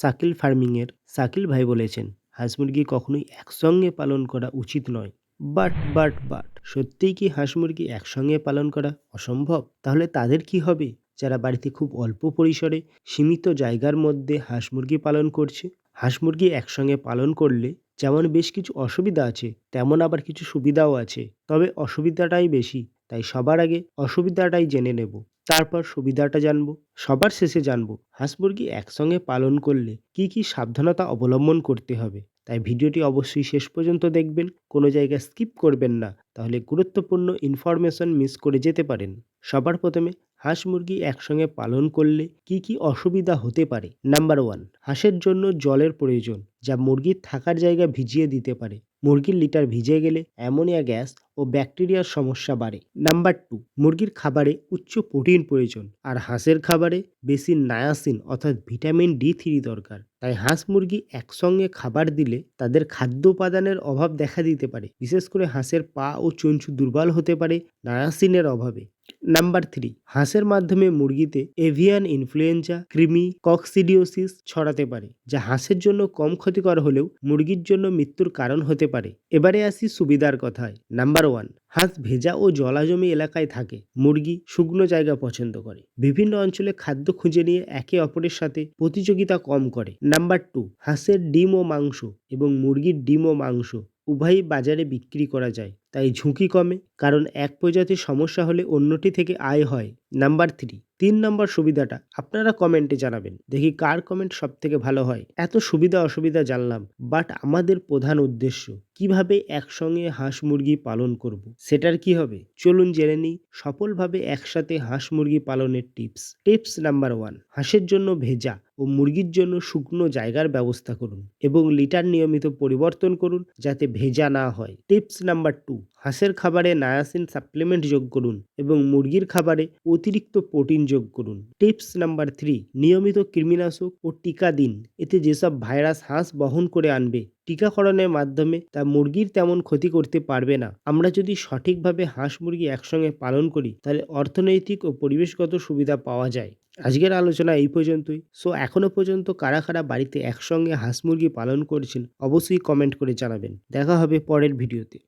সাকিল ফার্মিংয়ের সাকিল ভাই বলেছেন হাঁস মুরগি কখনোই একসঙ্গে পালন করা উচিত নয়। বাট বাট বাট, সত্যিই কি হাঁস মুরগি একসঙ্গে পালন করা অসম্ভব? তাহলে তাদের কি হবে? যারা বাড়িতে খুব অল্প পরিসরে সীমিত জায়গার মধ্যে হাঁস মুরগি পালন করছে হাঁস মুরগি একসঙ্গে পালন করলে যেমন বেশ কিছু অসুবিধা আছে, তেমন আবার কিছু সুবিধাও আছে। তবে অসুবিধাটাই বেশি, তাই সবার আগে অসুবিধাটাই জেনে নেব। তারপর সুবিধাটা জানব, সবার শেষে জানব হাঁস মুরগি একসঙ্গে পালন করলে কি কি সাবধানতা অবলম্বন করতে হবে? তাই ভিডিওটি অবশ্যই শেষ পর্যন্ত দেখবেন, কোনো জায়গায় স্কিপ করবেন না, তাহলে গুরুত্বপূর্ণ ইনফরমেশন মিস করে যেতে পারেন। সবার প্রথমে হাঁস মুরগি একসঙ্গে পালন করলে কি কি অসুবিধা হতে পারে? নাম্বার ওয়ান হাঁসের জন্য জলের প্রয়োজন, যা মুরগির থাকার জায়গা ভিজিয়ে দিতে পারে। মুরগির লিটার ভিজে গেলে অ্যামোনিয়া গ্যাস ও ব্যাকটেরিয়ার সমস্যা বাড়ে। নাম্বার টু মুরগির খাবারে উচ্চ প্রোটিন প্রয়োজন, আর হাঁসের খাবারে বেশি নায়াসিন, অর্থাৎ ভিটামিন ডি থ্রি দরকার। তাই হাঁস মুরগি একসঙ্গে খাবার দিলে তাদের খাদ্য উপাদানের অভাব দেখা দিতে পারে। বিশেষ করে হাঁসের পা ও চঞ্চু দুর্বল হতে পারে নায়াসিনের অভাবে। নাম্বার থ্রি, হাঁসের মাধ্যমে মুরগিতে এভিয়ান ইনফ্লুয়েঞ্জা, কৃমি, কক্সিডিওসিস ছড়াতে পারে, যা হাঁসের জন্য কম ক্ষতিকর হলেও মুরগির জন্য মৃত্যুর কারণ হতে পারে। এবারে আসি সুবিধার কথায়। নাম্বার ওয়ান হাঁস ভেজা ও জলাজমি এলাকায় থাকে। মুরগি শুকনো জায়গা পছন্দ করে। বিভিন্ন অঞ্চলে খাদ্য খুঁজে নিয়ে একে অপরের সাথে প্রতিযোগিতা কম করে। নাম্বার টু, হাঁসের ডিম ও মাংস এবং মুরগির ডিম ও মাংস উভয়ই বাজারে বিক্রি করা যায়, তাই ঝুঁকি কমে। কারণ এক প্রজাতির সমস্যা হলে অন্যটি থেকে আয় হয়। Number three. তিন নম্বর সুবিধাটা, আপনারা কমেন্টে জানাবেন, দেখি কার কমেন্ট সব থেকে ভালো হয়। এত সুবিধা অসুবিধা জানলাম, বাট আমাদের প্রধান উদ্দেশ্য, কীভাবে একসঙ্গে হাঁস মুরগি পালন করব। সেটার কি হবে? চলুন জেনে নিই সফলভাবে একসাথে হাঁস মুরগি পালনের টিপস। টিপস নাম্বার ওয়ান, হাঁসের জন্য ভেজা ও মুরগির জন্য শুকনো জায়গার ব্যবস্থা করুন এবং লিটার নিয়মিত পরিবর্তন করুন যাতে ভেজা না হয়। টিপস নাম্বার টু হাঁসের খাবারে নায়াসিন সাপ্লিমেন্ট যোগ করুন এবং মুরগির খাবারে অতিরিক্ত প্রোটিন যোগ করুন। টিপস নাম্বার থ্রি নিয়মিত কৃমিনাশক ও টিকা দিন। এতে যেসব ভাইরাস হাঁস বহন করে আনবে, টিকাকরণের মাধ্যমে তা মুরগির তেমন ক্ষতি করতে পারবে না। আমরা যদি সঠিকভাবে হাঁস মুরগি একসঙ্গে পালন করি, তাহলে অর্থনৈতিক ও পরিবেশগত সুবিধা পাওয়া যায়। আজকের আলোচনা এই পর্যন্তই। সো এখনও পর্যন্ত কারা কারা বাড়িতে একসঙ্গে হাঁস মুরগি পালন করছেন, অবশ্যই কমেন্ট করে জানাবেন। দেখা হবে পরের ভিডিওতে